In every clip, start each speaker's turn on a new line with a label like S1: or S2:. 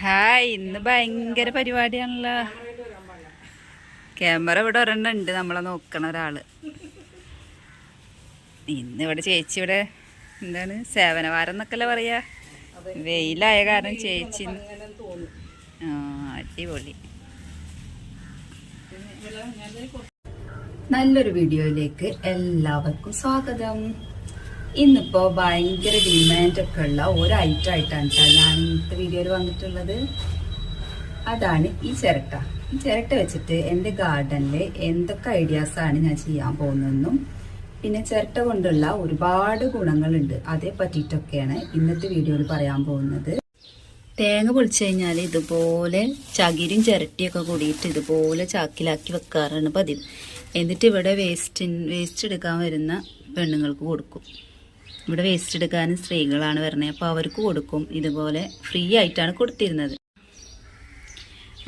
S1: Hi ഇന്ന് ഭയങ്കര പരിപാടിയാണല്ലോ. Camera ഇവിടെ ഒരെണ്ണം ഉണ്ട് നമ്മളെ നോക്കണ ഒരാൾ. ഇന്ന് ഇവിടെ ചേച്ചി ഇവിടെ എന്താണ് സേവനവാരം എന്നൊക്കെയല്ലേ പറയാ? വെയിലായ കാരണം ചേച്ചി ആ അടിപൊളി. നല്ലൊരു വീഡിയോയിലേക്ക് എല്ലാവർക്കും സ്വാഗതം. ഇന്നിപ്പോ ഭയങ്കര ഡിമാൻഡ് ഒക്കെ ഉള്ള ഒരു ഐറ്റം ആയിട്ടാണ് കേട്ടോ ഞാൻ ഇന്നത്തെ വീഡിയോയിൽ വന്നിട്ടുള്ളത്. അതാണ് ഈ ചിരട്ട. ഈ ചിരട്ട വെച്ചിട്ട് എന്റെ ഗാർഡനിൽ എന്തൊക്കെ ഐഡിയാസ് ആണ് ഞാൻ ചെയ്യാൻ പോകുന്നതെന്നും പിന്നെ ചിരട്ട കൊണ്ടുള്ള ഒരുപാട് ഗുണങ്ങളുണ്ട്. അതേ പറ്റിയിട്ടൊക്കെയാണ് ഇന്നത്തെ വീഡിയോയിൽ പറയാൻ പോകുന്നത്. തേങ്ങ പൊളിച്ചു കഴിഞ്ഞാൽ ഇതുപോലെ ചകിരും ചിരട്ടിയൊക്കെ കൂടിയിട്ട് ഇതുപോലെ ചാക്കിലാക്കി വെക്കാറാണ് പതിവ്. എന്നിട്ട് ഇവിടെ വേസ്റ്റ് വേസ്റ്റ് എടുക്കാൻ വരുന്ന പെണ്ണുങ്ങൾക്ക് കൊടുക്കും. ഇവിടെ വേസ്റ്റ് എടുക്കാനും സ്ത്രീകളാണ് വരുന്നത്. അപ്പോൾ അവർക്ക് കൊടുക്കും. ഇതുപോലെ ഫ്രീ ആയിട്ടാണ് കൊടുത്തിരുന്നത്.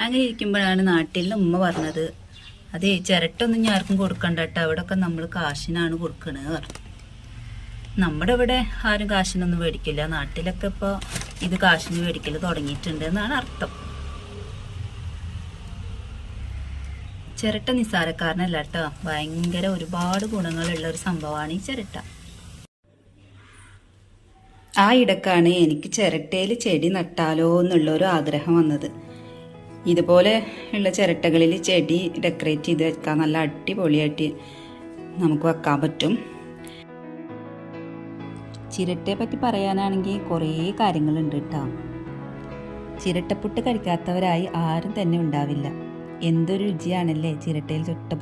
S1: അങ്ങനെ ഇരിക്കുമ്പോഴാണ് നാട്ടിൽ നിന്ന് ഉമ്മ പറഞ്ഞത് അതെ ചിരട്ടൊന്നും ഞാൻ ആർക്കും കൊടുക്കണ്ട കേട്ടോ അവിടെയൊക്കെ നമ്മൾ കാശിനാണ് കൊടുക്കണത് പറഞ്ഞു. നമ്മുടെ ഇവിടെ ആരും കാശിനൊന്നും മേടിക്കില്ല. നാട്ടിലൊക്കെ ഇപ്പോൾ ഇത് കാശിന് മേടിക്കൽ തുടങ്ങിയിട്ടുണ്ട് എന്നാണ് അർത്ഥം. ചിരട്ട നിസ്സാരക്കാരനല്ല കേട്ടോ ഭയങ്കര ഒരുപാട് ഗുണങ്ങളുള്ള ഒരു സംഭവമാണ് ഈ ചിരട്ട. ആ ഇടക്കാണ് എനിക്ക് ചിരട്ടയിൽ ചെടി നട്ടാലോ എന്നുള്ള ഒരു ആഗ്രഹം വന്നത്. ഇതുപോലെ ഉള്ള ചിരട്ടകളിൽ ചെടി ഡെക്കറേറ്റ് ചെയ്ത് വെക്കാൻ നല്ല അടിപൊളിയായിട്ട് നമുക്ക് വെക്കാൻ പറ്റും. ചിരട്ടയെ പറ്റി പറയാനാണെങ്കിൽ കുറേ കാര്യങ്ങളുണ്ട് കേട്ടോ. ചിരട്ടപ്പുട്ട് കഴിക്കാത്തവരായി ആരും തന്നെ ഉണ്ടാവില്ല. എന്തൊരു രുചിയാണല്ലേ ചിരട്ടയിൽ ചുട്ട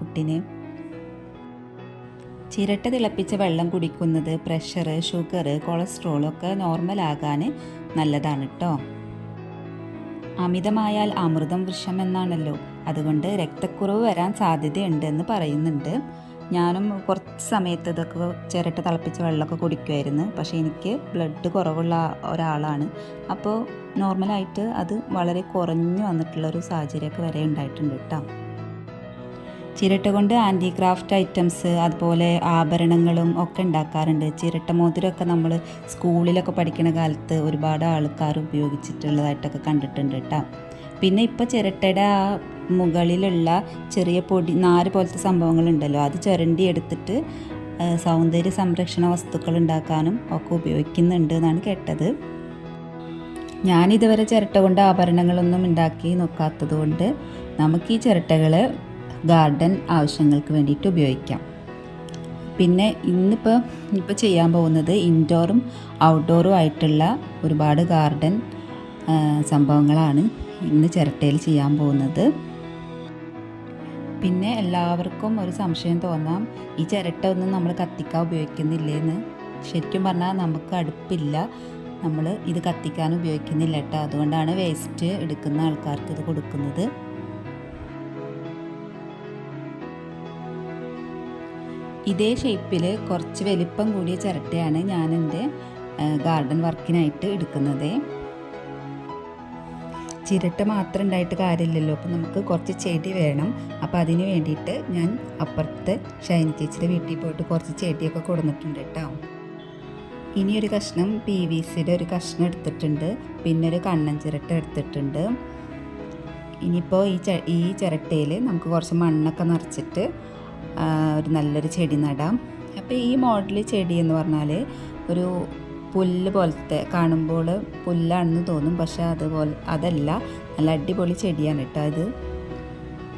S1: ചിരട്ട തിളപ്പിച്ച വെള്ളം കുടിക്കുന്നത് പ്രഷർ ഷുഗർ കൊളസ്ട്രോൾ ഒക്കെ നോർമൽ ആകാൻ നല്ലതാണ് കേട്ടോ അമിതമായാൽ അമൃതം വൃക്ഷം എന്നാണല്ലോ അതുകൊണ്ട് രക്തക്കുറവ് വരാൻ സാധ്യതയുണ്ടെന്ന് പറയുന്നുണ്ട്. ഞാനും കുറച്ച് സമയത്ത് ഇതൊക്കെ ചിരട്ട തിളപ്പിച്ച വെള്ളമൊക്കെ കുടിക്കുമായിരുന്നു. പക്ഷേ എനിക്ക് ബ്ലഡ് കുറവുള്ള ഒരാളാണ്. അപ്പോൾ നോർമലായിട്ട് അത് വളരെ കുറഞ്ഞു വന്നിട്ടുള്ള ഒരു സാഹചര്യമൊക്കെ വരെ ഉണ്ടായിട്ടുണ്ട് കേട്ടോ ചിരട്ട കൊണ്ട് ആന്റി ക്രാഫ്റ്റ് ഐറ്റംസ് അതുപോലെ ആഭരണങ്ങളും ഒക്കെ ഉണ്ടാക്കാറുണ്ട്. ചിരട്ട മോതിരമൊക്കെ നമ്മൾ സ്കൂളിലൊക്കെ പഠിക്കുന്ന കാലത്ത് ഒരുപാട് ആൾക്കാർ ഉപയോഗിച്ചിട്ടുള്ളതായിട്ടൊക്കെ കണ്ടിട്ടുണ്ട് കേട്ടോ. പിന്നെ ഇപ്പോൾ ചിരട്ടയുടെ ആ മുകളിലുള്ള ചെറിയ പൊടി നാര് പോലത്തെ സംഭവങ്ങളുണ്ടല്ലോ അത് ചുരണ്ടി എടുത്തിട്ട് സൗന്ദര്യ സംരക്ഷണ വസ്തുക്കൾ ഉണ്ടാക്കാനും ഒക്കെ ഉപയോഗിക്കുന്നുണ്ട് എന്നാണ് കേട്ടത്. ഞാനിതുവരെ ചിരട്ട കൊണ്ട് ആഭരണങ്ങളൊന്നും ഉണ്ടാക്കി നോക്കാത്തത് കൊണ്ട് നമുക്ക് ഈ ചിരട്ടകൾ ഗാർഡൻ ആവശ്യങ്ങൾക്ക് വേണ്ടിയിട്ട് ഉപയോഗിക്കാം. പിന്നെ ഇന്നിപ്പോൾ ഇപ്പോൾ ചെയ്യാൻ പോകുന്നത് ഇൻഡോറും ഔട്ട്ഡോറും ആയിട്ടുള്ള ഒരുപാട് ഗാർഡൻ സംഭവങ്ങളാണ് ഇന്ന് ചിരട്ടയിൽ ചെയ്യാൻ പോകുന്നത്. പിന്നെ എല്ലാവർക്കും ഒരു സംശയം തോന്നാം ഈ ചിരട്ട ഒന്നും നമ്മൾ കത്തിക്കാൻ ഉപയോഗിക്കുന്നില്ലേന്ന്. ശരിക്കും പറഞ്ഞാൽ നമുക്ക് അടുപ്പില്ല നമ്മൾ ഇത് കത്തിക്കാൻ ഉപയോഗിക്കുന്നില്ല കേട്ടോ. അതുകൊണ്ടാണ് വേസ്റ്റ് എടുക്കുന്ന ആൾക്കാർക്ക് ഇത് കൊടുക്കുന്നത്. ഇതേ ഷേപ്പിൽ കുറച്ച് വലിപ്പം കൂടിയ ചിരട്ടയാണ് ഞാൻ എന്റെ ഗാർഡൻ വർക്കിനായിട്ട് എടുക്കുന്നത്. ചിരട്ട മാത്രം ഉണ്ടായിട്ട് കാര്യമില്ലല്ലോ. അപ്പം നമുക്ക് കുറച്ച് ചെടി വേണം. അപ്പോൾ അതിന് വേണ്ടിയിട്ട് ഞാൻ അപ്പുറത്തെ ഷൈനി ചേച്ചിയുടെ വീട്ടിൽ പോയിട്ട് കുറച്ച് ചെടിയൊക്കെ കൊടുത്തിട്ടുണ്ട് കേട്ടോ. ഇനി ഒരു കഷ്ണം പി വി സിയുടെ ഒരു കഷ്ണം എടുത്തിട്ടുണ്ട്. പിന്നെ ഒരു കണ്ണൻ ചിരട്ട എടുത്തിട്ടുണ്ട്. ഇനിയിപ്പോൾ ഈ ഈ ചിരട്ടയിൽ നമുക്ക് കുറച്ച് മണ്ണൊക്കെ നിറച്ചിട്ട് ഒരു നല്ലൊരു ചെടി നടാം. അപ്പോൾ ഈ മോഡൽ ചെടി എന്ന് പറഞ്ഞാൽ ഒരു പുല്ല് പോലത്തെ കാണുമ്പോൾ പുല്ലാണെന്ന് തോന്നും പക്ഷെ അതുപോലെ അതല്ല നല്ല അടിപൊളി ചെടിയാണ് കേട്ടോ അത്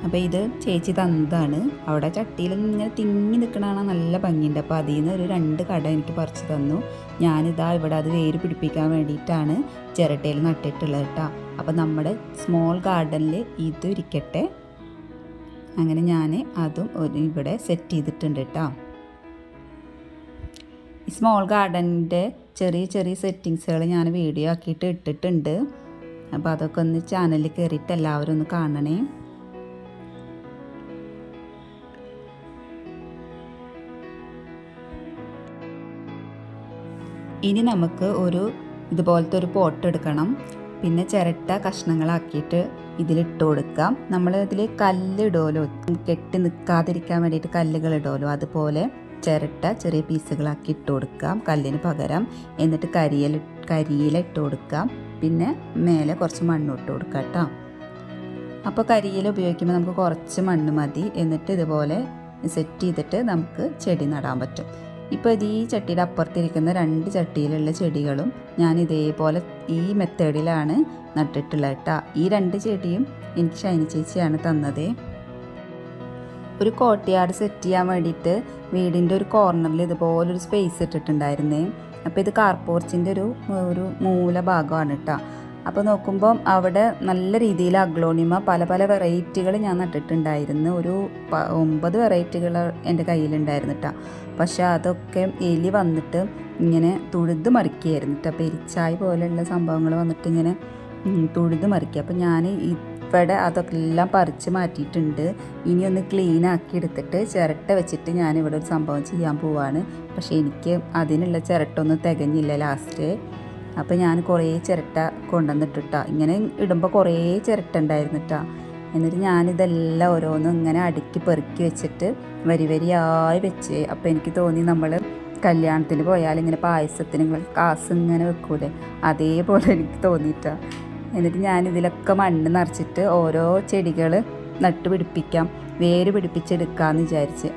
S1: അപ്പോൾ ഇത് ചേച്ചി തന്നതാണ്. അവിടെ ചട്ടിയിൽ ഇങ്ങനെ തിങ്ങി നിൽക്കണതാണ് നല്ല ഭംഗിയുണ്ട്. അപ്പോൾ അതിൽ നിന്ന് ഒരു രണ്ട് കട എനിക്ക് പറിച്ച് തന്നു. ഞാനിതാ ഇവിടെ അത് വേര് പിടിപ്പിക്കാൻ വേണ്ടിയിട്ടാണ് ചിരട്ടയിൽ നട്ടിട്ടുള്ളത് കേട്ടോ. അപ്പോൾ നമ്മുടെ സ്മോൾ ഗാർഡനിൽ ഇത് ഇരിക്കട്ടെ. അങ്ങനെ ഞാൻ അതും ഇവിടെ സെറ്റ് ചെയ്തിട്ടുണ്ട് കേട്ടോ സ്മോൾ ഗാർഡനിന്റെ ചെറിയ ചെറിയ സെറ്റിങ്സുകൾ ഞാൻ വീഡിയോ ആക്കിയിട്ട് ഇട്ടിട്ടുണ്ട്. അപ്പോൾ അതൊക്കെ ഒന്ന് ചാനലിൽ കയറിയിട്ട് എല്ലാവരും ഒന്ന് കാണണേ. ഇനി നമുക്ക് ഒരു ഇതുപോലത്തെ ഒരു പോട്ട് എടുക്കണം. പിന്നെ ചിരട്ട കഷ്ണങ്ങളാക്കിയിട്ട് ഇതിലിട്ട് കൊടുക്കാം. നമ്മൾ ഇതിൽ കല്ല് കെട്ടി നിൽക്കാതിരിക്കാൻ വേണ്ടിയിട്ട് കല്ലുകൾ ഇടുമല്ലോ അതുപോലെ ചിരട്ട ചെറിയ പീസുകളാക്കി ഇട്ട് കൊടുക്കാം കല്ലിന് പകരം. എന്നിട്ട് കരിയൽ കരിയില ഇട്ട് കൊടുക്കാം. പിന്നെ മേലെ കുറച്ച് മണ്ണിട്ട് കൊടുക്കാം കേട്ടോ. അപ്പോൾ കരിയില ഉപയോഗിക്കുമ്പോൾ നമുക്ക് കുറച്ച് മണ്ണ് മതി. എന്നിട്ട് ഇതുപോലെ സെറ്റ് ചെയ്തിട്ട് നമുക്ക് ചെടി നടാൻ പറ്റും. ഇപ്പോൾ ഇത് ഈ ചട്ടിയുടെ അപ്പുറത്തിരിക്കുന്ന രണ്ട് ചട്ടിയിലുള്ള ചെടികളും ഞാൻ ഇതേപോലെ ഈ മെത്തേഡിലാണ് നട്ടിട്ടുള്ളത് കേട്ടോ. ഈ രണ്ട് ചെടിയും എനിക്ക് ഷൈനി ചേച്ചിയാണ് തന്നത്. ഒരു കോട്ടയാട് സെറ്റ് ചെയ്യാൻ വേണ്ടിയിട്ട് വീടിന്റെ ഒരു കോർണറിൽ ഇതുപോലൊരു സ്പേസ് ഇട്ടിട്ടുണ്ടായിരുന്നേ. അപ്പോൾ ഇത് കാർപോർച്ചിന്റെ ഒരു ഒരു മൂലഭാഗമാണ് കേട്ടോ. അപ്പോൾ നോക്കുമ്പം അവിടെ നല്ല രീതിയിൽ അഗ്ലോണിമ പല പല വെറൈറ്റികൾ ഞാൻ നട്ടിട്ടുണ്ടായിരുന്നു. ഒരു ഒമ്പത് വെറൈറ്റികൾ എന്റെ കയ്യിലുണ്ടായിരുന്നു കേട്ടോ പക്ഷെ അതൊക്കെ എലി വന്നിട്ട് ഇങ്ങനെ തുഴുത് മറിക്കുകയായിരുന്നു കേട്ടോ പെരിച്ചായ് പോലെയുള്ള സംഭവങ്ങൾ വന്നിട്ട് ഇങ്ങനെ തുഴുത് മറിക്കുക അപ്പോൾ ഞാൻ ഇവിടെ അതൊക്കെ എല്ലാം പറിച്ച് മാറ്റിയിട്ടുണ്ട്. ഇനി ഒന്ന് ക്ലീൻ ആക്കി എടുത്തിട്ട് ചിരട്ട വെച്ചിട്ട് ഞാൻ ഇവിടെ ഒരു സംഭവം ചെയ്യാൻ പോവാണ്. പക്ഷേ എനിക്ക് അതിനുള്ള ചിരട്ടൊന്നും തികഞ്ഞില്ല ലാസ്റ്റ്. അപ്പോൾ ഞാൻ കുറേ ചിരട്ട കൊണ്ടുവന്നിട്ടിട്ടാ. ഇങ്ങനെ ഇടുമ്പോൾ കുറേ ചിരട്ട ഉണ്ടായിരുന്നിട്ടാ. എന്നിട്ട് ഞാനിതെല്ലാം ഓരോന്നും ഇങ്ങനെ അടുക്കി പെറുക്കി വെച്ചിട്ട് വരി വരിയായി വെച്ച്. അപ്പോൾ എനിക്ക് തോന്നി നമ്മൾ കല്യാണത്തിന് പോയാൽ ഇങ്ങനെ പായസത്തിന് കാസ് ഇങ്ങനെ വെക്കൂലേ? അതേപോലെ എനിക്ക് തോന്നിയിട്ടാ. എന്നിട്ട് ഞാൻ ഇതിലൊക്കെ മണ്ണ് നിറച്ചിട്ട് ഓരോ ചെടികൾ നട്ടുപിടിപ്പിക്കാം വേര് പിടിപ്പിച്ചെടുക്കാമെന്ന് വിചാരിച്ച്.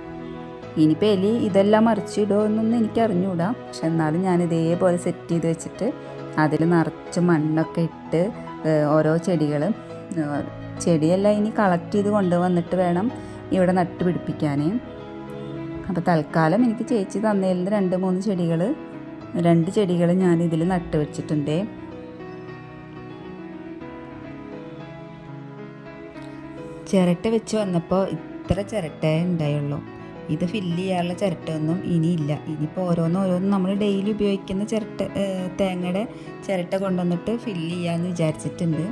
S1: ഇനിയിപ്പോൾ എലി ഇതെല്ലാം മറിച്ചിടുമോ എന്നൊന്നും എനിക്ക് അറിഞ്ഞുകൂടാ പക്ഷെ എന്നാലും ഞാൻ ഇതേപോലെ സെറ്റ് ചെയ്ത് വെച്ചിട്ട് അതിൽ നിറച്ച് മണ്ണൊക്കെ ഇട്ട് ഓരോ ചെടികൾ ചെടിയെല്ലാം ഇനി കളക്ട് ചെയ്ത് കൊണ്ടുവന്നിട്ട് വേണം ഇവിടെ നട്ട് പിടിപ്പിക്കാൻ അപ്പോൾ തൽക്കാലം എനിക്ക് ചേച്ചി തന്നതിൽ രണ്ട് മൂന്ന് ചെടികൾ രണ്ട് ചെടികൾ ഞാൻ ഇതിൽ നട്ട് വെച്ചിട്ടുണ്ട്. ചിരട്ട വെച്ച് വന്നപ്പോൾ ഇത്ര ചിരട്ടേ ഉണ്ടായുള്ളൂ. ഇത് ഫില്ല് ചെയ്യാനുള്ള ചിരട്ടയൊന്നും ഇനിയില്ല. ഇനിയിപ്പോൾ ഓരോന്നും ഓരോന്നും നമ്മൾ ഡെയിലി ഉപയോഗിക്കുന്ന ചിരട്ട തേങ്ങയുടെ ചിരട്ട കൊണ്ടുവന്നിട്ട് ഫില്ല് ചെയ്യാമെന്ന് വിചാരിച്ചിട്ടുണ്ട്.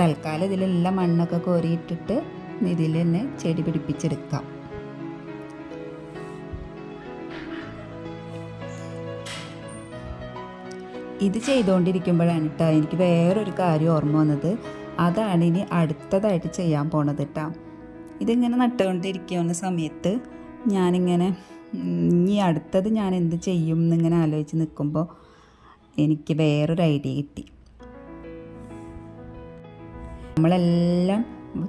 S1: തൽക്കാലം ഇതിലെല്ലാം മണ്ണൊക്കെ കോരിയിട്ടിട്ട് ഇതിൽ തന്നെ ചെടി പിടിപ്പിച്ചെടുക്കാം. ഇത് ചെയ്തുകൊണ്ടിരിക്കുമ്പോഴാണ് കേട്ടോ എനിക്ക് വേറൊരു കാര്യം ഓർമ്മ വന്നത്. അതാണ് ഇനി അടുത്തതായിട്ട് ചെയ്യാൻ പോണത് കേട്ടോ ഇതിങ്ങനെ നട്ടുകൊണ്ടിരിക്കുന്ന സമയത്ത് ഞാനിങ്ങനെ ഇനി അടുത്തത് ഞാൻ എന്ത് ചെയ്യും എന്നിങ്ങനെ ആലോചിച്ച് നിൽക്കുമ്പോൾ എനിക്ക് വേറൊരു ഐഡിയ കിട്ടി. നമ്മളെല്ലാം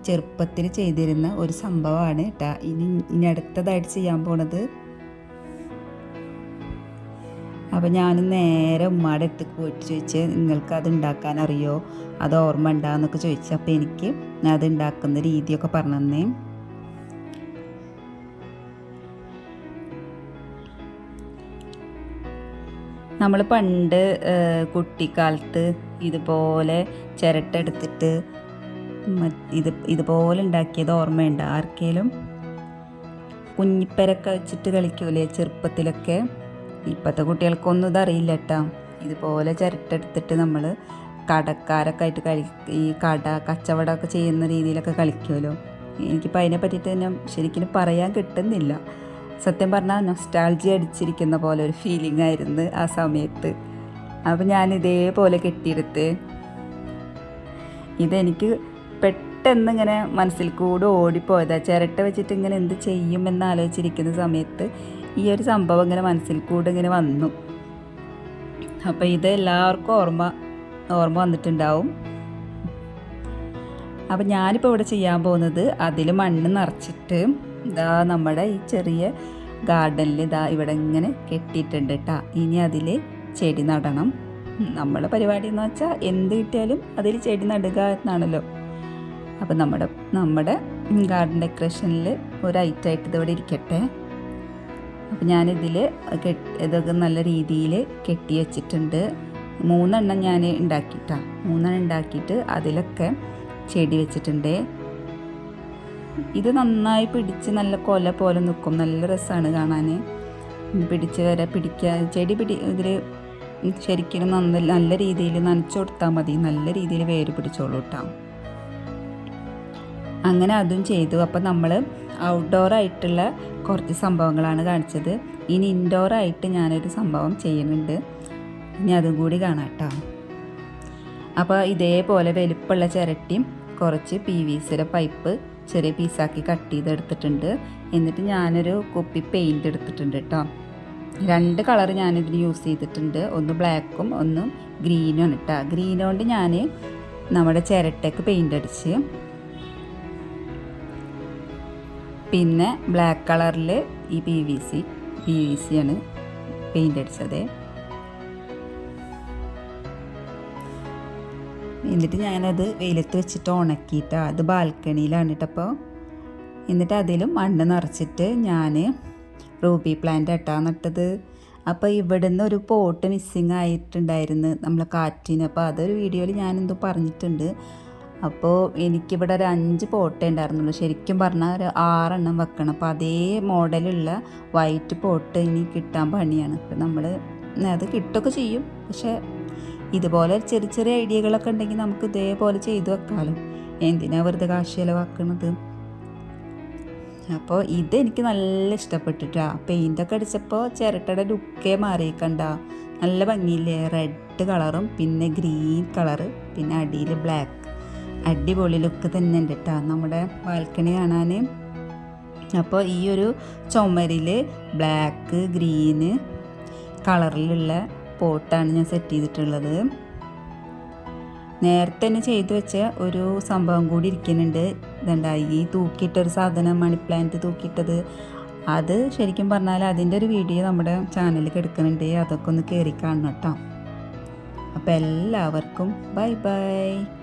S1: ചെറുപ്പത്തിൽ ചെയ്തിരുന്ന ഒരു സംഭവമാണ് കേട്ടോ. ഇനി ഇനി അടുത്തതായിട്ട് ചെയ്യാൻ പോണത്. അപ്പോൾ ഞാൻ നേരെ ഉമ്മാടെ അടുത്ത് പോയിട്ട് ചോദിച്ച് നിങ്ങൾക്ക് അത് ഉണ്ടാക്കാൻ അറിയോ? അത് ഓർമ്മ ഉണ്ടാന്നൊക്കെ ചോദിച്ചു. അപ്പോൾ എനിക്ക് അത് ഉണ്ടാക്കുന്ന രീതിയൊക്കെ പറഞ്ഞു തന്നേ. നമ്മൾ പണ്ട് കുട്ടിക്കാലത്ത് ഇതുപോലെ ചിരട്ടെടുത്തിട്ട് ഇത് ഇതുപോലെ ഉണ്ടാക്കിയത് ഓർമ്മയുണ്ട്. ആർക്കേലും? കുഞ്ഞിപ്പരൊക്കെ വെച്ചിട്ട് കളിക്കൂലേ ചെറുപ്പത്തിലൊക്കെ? ഇപ്പോഴത്തെ കുട്ടികൾക്കൊന്നും ഇതറിയില്ല കേട്ടോ ഇതുപോലെ ചിരട്ടെടുത്തിട്ട് നമ്മൾ കടക്കാരൊക്കെ ആയിട്ട് കളി ഈ കട കച്ചവടമൊക്കെ ചെയ്യുന്ന രീതിയിലൊക്കെ കളിക്കുമല്ലോ. എനിക്കിപ്പോൾ അതിനെ പറ്റിയിട്ട് തന്നെ ശരിക്കും പറയാൻ കിട്ടുന്നില്ല. സത്യം പറഞ്ഞാൽ നൊസ്റ്റാൾജി അടിച്ചിരിക്കുന്ന പോലെ ഒരു ഫീലിംഗ് ആയിരുന്നു ആ സമയത്ത്. അപ്പോൾ ഞാൻ ഇതേപോലെ കെട്ടിയെടുത്ത് ഇതെനിക്ക് പെട്ടെന്ന് ഇങ്ങനെ മനസ്സിൽ കൂടെ ഓടിപ്പോയതാ. ചിരട്ട വെച്ചിട്ട് ഇങ്ങനെ എന്ത് ചെയ്യുമെന്ന് ആലോചിച്ചിരിക്കുന്ന സമയത്ത് ഈ ഒരു സംഭവം ഇങ്ങനെ മനസ്സിൽ കൂടെ ഇങ്ങനെ വന്നു. അപ്പോൾ ഇത് എല്ലാവർക്കും ഓർമ്മ ഓർമ്മ വന്നിട്ടുണ്ടാവും. അപ്പം ഞാനിപ്പോൾ ഇവിടെ ചെയ്യാൻ പോകുന്നത് അതിൽ മണ്ണ് നിറച്ചിട്ട് ഇതാ നമ്മുടെ ഈ ചെറിയ ഗാർഡനിൽ ഇതാ ഇവിടെ ഇങ്ങനെ കെട്ടിയിട്ടുണ്ട് കേട്ടോ ഇനി അതിൽ ചെടി നടണം. നമ്മളെ പരിപാടി എന്ന് വെച്ചാൽ എന്ത് കിട്ടിയാലും അതിൽ ചെടി നടുക എന്നാണല്ലോ. അപ്പം നമ്മുടെ നമ്മുടെ ഗാർഡൻ ഡെക്കറേഷനിൽ ഒരു ഐറ്റമായിട്ട് ഇതിവിടെ ഇരിക്കട്ടെ. അപ്പം ഞാനിതിൽ കെട്ടി ഇതൊക്കെ നല്ല രീതിയിൽ കെട്ടി വെച്ചിട്ടുണ്ട്. മൂന്നെണ്ണം ഞാൻ ഉണ്ടാക്കിയിട്ടാണ് മൂന്നെണ്ണം ഉണ്ടാക്കിയിട്ട് അതിലൊക്കെ ചെടി വെച്ചിട്ടുണ്ട്. ഇത് നന്നായി പിടിച്ച് നല്ല കൊല പോലെ നിൽക്കും. നല്ല രസമാണ് കാണാൻ പിടിച്ച് വരെ പിടിക്കാൻ ചെടി പിടി ഇതിൽ ശരിക്കും നന്ന നല്ല രീതിയിൽ നനച്ചു കൊടുത്താൽ മതി. നല്ല രീതിയിൽ വേര് പിടിച്ചോളൂ കേട്ടോ അങ്ങനെ അതും ചെയ്തു. അപ്പം നമ്മൾ ഔട്ട്ഡോർ ആയിട്ടുള്ള കുറച്ച് സംഭവങ്ങളാണ് കാണിച്ചത്. ഇനി ഇൻഡോർ ആയിട്ട് ഞാനൊരു സംഭവം ചെയ്യുന്നുണ്ട്. ഇനി അതും കൂടി കാണാം കേട്ടോ അപ്പോൾ ഇതേപോലെ വലിപ്പമുള്ള ചിരട്ടിയും കുറച്ച് പി വി സിയുടെ പൈപ്പ് ചെറിയ പീസാക്കി കട്ട് ചെയ്തെടുത്തിട്ടുണ്ട്. എന്നിട്ട് ഞാനൊരു കുപ്പി പെയിന്റ് എടുത്തിട്ടുണ്ട് കേട്ടോ രണ്ട് കളർ ഞാനിതിന് യൂസ് ചെയ്തിട്ടുണ്ട്. ഒന്ന് ബ്ലാക്കും ഒന്ന് ഗ്രീനും കേട്ടോ ഗ്രീൻ കൊണ്ട് ഞാൻ നമ്മുടെ ചിരട്ടയ്ക്ക് പെയിന്റ് അടിച്ച്. പിന്നെ ബ്ലാക്ക് കളറിൽ ഈ P V C P V C ആണ് പെയിന്റ് അടിച്ചത്. എന്നിട്ട് ഞാനത് വെയിലത്ത് വെച്ചിട്ട് ഉണക്കിയിട്ട് അത് ബാൽക്കണിയിലാണ് കേട്ടപ്പോൾ എന്നിട്ട് അതിലും മണ്ണ് നിറച്ചിട്ട് ഞാൻ റൂബി പ്ലാന്റ് ഇട്ടാ നട്ടത്. അപ്പോൾ ഇവിടുന്ന് ഒരു പോട്ട് മിസ്സിങ് ആയിട്ടുണ്ടായിരുന്നു നമ്മളെ കാറ്റിന്. അപ്പോൾ അതൊരു വീഡിയോയിൽ ഞാനെന്തോ പറഞ്ഞിട്ടുണ്ട്. അപ്പോൾ എനിക്കിവിടെ ഒരു അഞ്ച് പോട്ടേ ഉണ്ടായിരുന്നുള്ളൂ. ശരിക്കും പറഞ്ഞാൽ ഒരു ആറെണ്ണം വെക്കണം. അപ്പോൾ അതേ മോഡലുള്ള വൈറ്റ് പോട്ട് ഇനി കിട്ടാൻ പണിയാണ്. അപ്പോൾ നമ്മൾ അത് കിട്ടുകയൊക്കെ ചെയ്യും. പക്ഷേ ഇതുപോലെ ചെറിയ ചെറിയ ഐഡിയകളൊക്കെ ഉണ്ടെങ്കിൽ നമുക്ക് ഇതേപോലെ ചെയ്തു വെക്കാമല്ലോ എന്തിനാ വെറുതെ കാശ് ചിലവാക്കണത്? അപ്പോൾ ഇതെനിക്ക് നല്ല ഇഷ്ടപ്പെട്ടിട്ടാ. പെയിന്റൊക്കെ അടിച്ചപ്പോൾ ചിരട്ടയുടെ ലുക്കേ മാറിയേക്കണ്ട. നല്ല ഭംഗിയില്ലേ? റെഡ് കളറും പിന്നെ ഗ്രീൻ കളറ് പിന്നെ അടിയിൽ ബ്ലാക്ക് അടിപൊളി ലുക്ക് തന്നെ ഉണ്ട് കേട്ടോ നമ്മുടെ ബാൽക്കണി കാണാൻ അപ്പോൾ ഈ ഒരു ചുമരിൽ ബ്ലാക്ക് ഗ്രീന് കളറിലുള്ള പോട്ടാണ് ഞാൻ സെറ്റ് ചെയ്തിട്ടുള്ളത്. നേരത്തെ തന്നെ ചെയ്തു വെച്ച ഒരു സംഭവം കൂടി ഇരിക്കുന്നുണ്ട്. ഇതുണ്ടായി ഈ തൂക്കിയിട്ടൊരു സാധനം മണി പ്ലാന്റ് തൂക്കിയിട്ടത്. അത് ശരിക്കും പറഞ്ഞാൽ അതിന്റെ ഒരു വീഡിയോ നമ്മുടെ ചാനലിൽ കിടക്കുന്നുണ്ട്. അതൊക്കെ ഒന്ന് കയറി കാണണം കേട്ടോ. അപ്പോൾ എല്ലാവർക്കും ബൈ ബൈ